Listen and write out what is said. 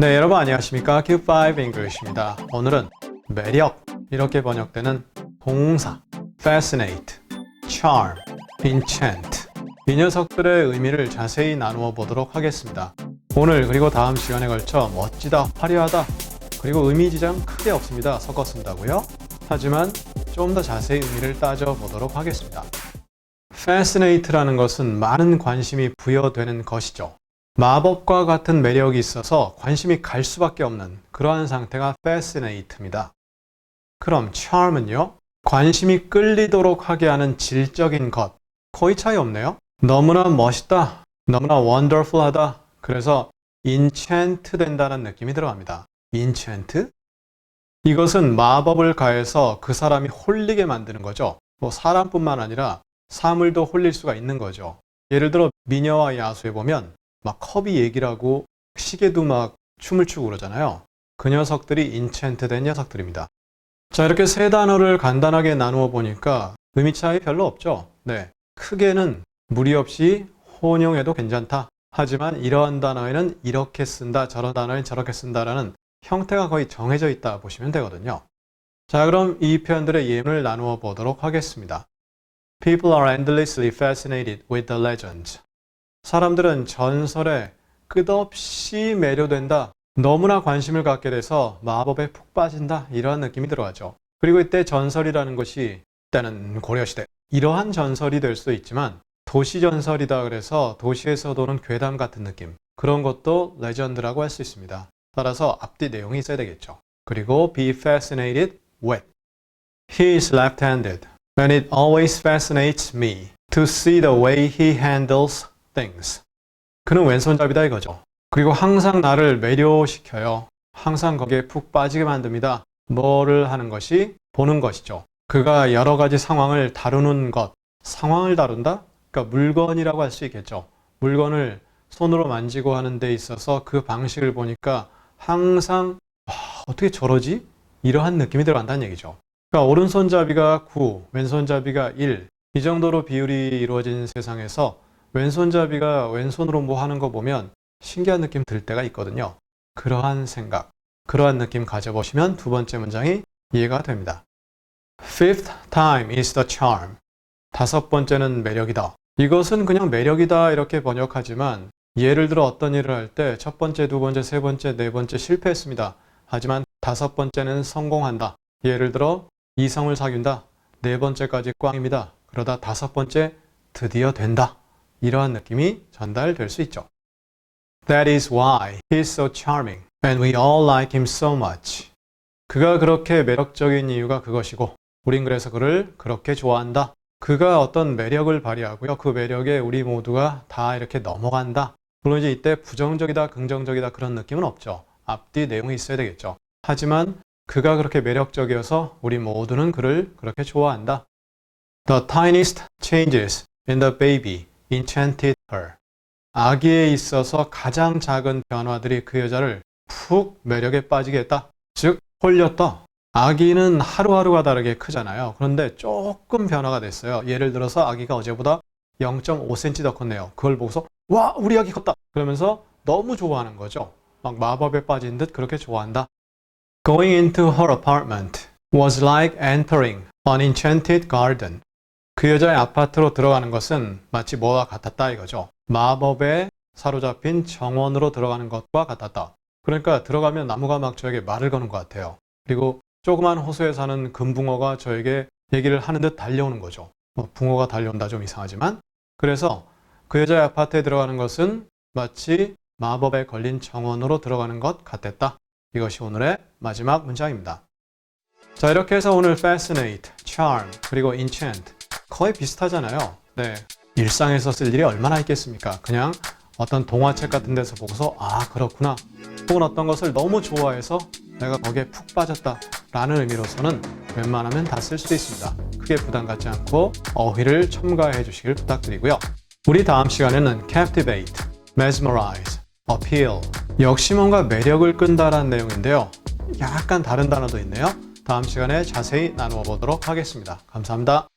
네, 여러분 안녕하십니까? Q5 English입니다. 오늘은 매력 이렇게 번역되는 동사 fascinate, charm, enchant 이 녀석들의 의미를 자세히 나누어 보도록 하겠습니다. 오늘 그리고 다음 시간에 걸쳐 멋지다, 화려하다 그리고 의미 지장 크게 없습니다. 섞어 쓴다고요? 하지만 좀 더 자세히 의미를 따져 보도록 하겠습니다. fascinate라는 것은 많은 관심이 부여되는 것이죠. 마법과 같은 매력이 있어서 관심이 갈 수밖에 없는 그러한 상태가 fascinate입니다. 그럼 charm은요? 관심이 끌리도록 하게 하는 질적인 것. 거의 차이 없네요. 너무나 멋있다. 너무나 wonderful하다. 그래서 enchant 된다는 느낌이 들어갑니다. enchant? 이것은 마법을 가해서 그 사람이 홀리게 만드는 거죠. 뭐 사람뿐만 아니라 사물도 홀릴 수가 있는 거죠. 예를 들어 미녀와 야수에 보면 막 컵이 얘기를 하고 시계도 막 춤을 추고 그러잖아요. 그 녀석들이 인챈트 된 녀석들입니다. 자, 이렇게 세 단어를 간단하게 나누어 보니까 의미 차이 별로 없죠. 네. 크게는 무리 없이 혼용해도 괜찮다. 하지만 이러한 단어에는 이렇게 쓴다, 저런 단어에는 저렇게 쓴다라는 형태가 거의 정해져 있다 보시면 되거든요. 자, 그럼 이 표현들의 예문을 나누어 보도록 하겠습니다. People are endlessly fascinated with the legends. 사람들은 전설에 끝없이 매료된다. 너무나 관심을 갖게 돼서 마법에 푹 빠진다. 이러한 느낌이 들어가죠. 그리고 이때 전설이라는 것이 때는 고려시대 이러한 전설이 될 수도 있지만 도시 전설이다 그래서 도시에서 도는 괴담 같은 느낌 그런 것도 레전드라고 할 수 있습니다. 따라서 앞뒤 내용이 있어야 되겠죠. 그리고 be fascinated with. He is left-handed and it always fascinates me to see the way he handles things. 그는 왼손잡이다 이거죠. 그리고 항상 나를 매료시켜요. 항상 거기에 푹 빠지게 만듭니다. 뭐를 하는 것이 보는 것이죠. 그가 여러 가지 상황을 다루는 것, 상황을 다룬다? 그러니까 물건이라고 할 수 있겠죠. 물건을 손으로 만지고 하는 데 있어서 그 방식을 보니까 항상 와, 어떻게 저러지? 이러한 느낌이 들어간다는 얘기죠. 그러니까 오른손잡이가 9, 왼손잡이가 1. 이 정도로 비율이 이루어진 세상에서 왼손잡이가 왼손으로 뭐 하는 거 보면 신기한 느낌 들 때가 있거든요. 그러한 생각, 그러한 느낌 가져보시면 두 번째 문장이 이해가 됩니다. Fifth time is the charm. 다섯 번째는 매력이다. 이것은 그냥 매력이다 이렇게 번역하지만 예를 들어 어떤 일을 할 때 첫 번째, 두 번째, 세 번째, 네 번째 실패했습니다. 하지만 다섯 번째는 성공한다. 예를 들어 이성을 사귄다. 네 번째까지 꽝입니다. 그러다 다섯 번째 드디어 된다. 이러한 느낌이 전달될 수 있죠. That is why he is so charming and we all like him so much. 그가 그렇게 매력적인 이유가 그것이고 우린 그래서 그를 그렇게 좋아한다. 그가 어떤 매력을 발휘하고요. 그 매력에 우리 모두가 다 이렇게 넘어간다. 물론 이제 이때 부정적이다, 긍정적이다 그런 느낌은 없죠. 앞뒤 내용이 있어야 되겠죠. 하지만 그가 그렇게 매력적이어서 우리 모두는 그를 그렇게 좋아한다. The tiniest changes in the baby enchanted her. 아기에 있어서 가장 작은 변화들이 그 여자를 푹 매력에 빠지게 했다. 즉, 홀렸다. 아기는 하루하루가 다르게 크잖아요. 그런데 조금 변화가 됐어요. 예를 들어서 아기가 어제보다 0.5cm 더 컸네요. 그걸 보고서 와 우리 아기 컸다. 그러면서 너무 좋아하는 거죠. 막 마법에 빠진 듯 그렇게 좋아한다. Going into her apartment was like entering an enchanted garden. 그 여자의 아파트로 들어가는 것은 마치 뭐와 같았다 이거죠. 마법에 사로잡힌 정원으로 들어가는 것과 같았다. 그러니까 들어가면 나무가 막 저에게 말을 거는 것 같아요. 그리고 조그만 호수에 사는 금붕어가 저에게 얘기를 하는 듯 달려오는 거죠. 뭐 붕어가 달려온다 좀 이상하지만. 그래서 그 여자의 아파트에 들어가는 것은 마치 마법에 걸린 정원으로 들어가는 것 같았다. 이것이 오늘의 마지막 문장입니다. 자, 이렇게 해서 오늘 fascinate, charm, 그리고 enchant 거의 비슷하잖아요. 네. 일상에서 쓸 일이 얼마나 있겠습니까? 그냥 어떤 동화책 같은 데서 보고서 아, 그렇구나. 혹은 어떤 것을 너무 좋아해서 내가 거기에 푹 빠졌다. 라는 의미로서는 웬만하면 다 쓸 수도 있습니다. 크게 부담 갖지 않고 어휘를 첨가해 주시길 부탁드리고요. 우리 다음 시간에는 captivate, mesmerize, appeal. 역시 뭔가 매력을 끈다라는 내용인데요. 약간 다른 단어도 있네요. 다음 시간에 자세히 나누어 보도록 하겠습니다. 감사합니다.